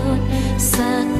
ติย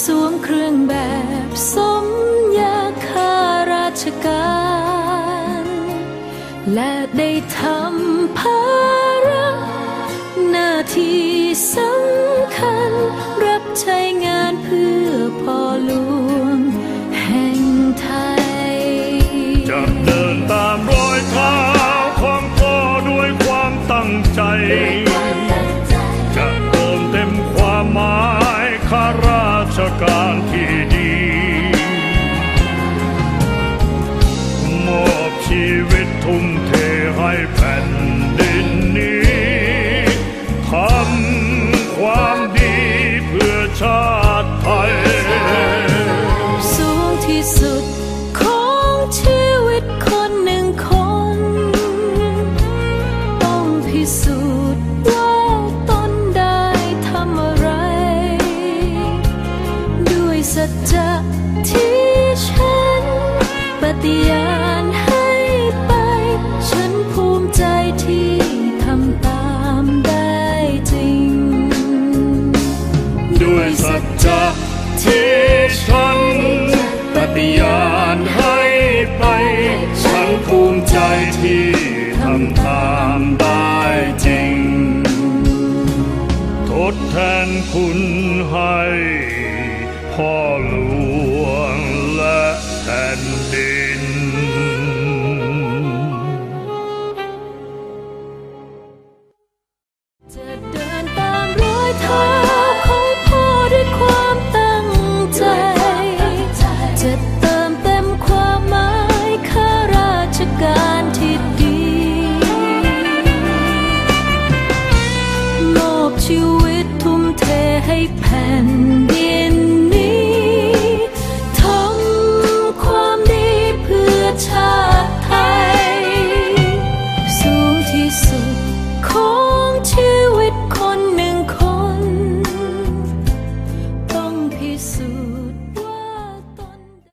สวมเครื่องแบบสมยาคาราชการ และได้ทำภาระหน้าที่สำคัญ รับใช้งานเพื่อพ่อหลวงแห่งไทย จะเดินตามรอยเท้าของพ่อด้วยความตั้งใจ จะเติมเต็มความหมายข้าร ฏิญาณให้ไป ฉันภูมิใจที่ทำตามได้จริง ด้วยสัจจะที่ฉันปฏิญาณให้ไป ฉันภูมิใจที่ทำตามได้จริง ทดแทนคุณให้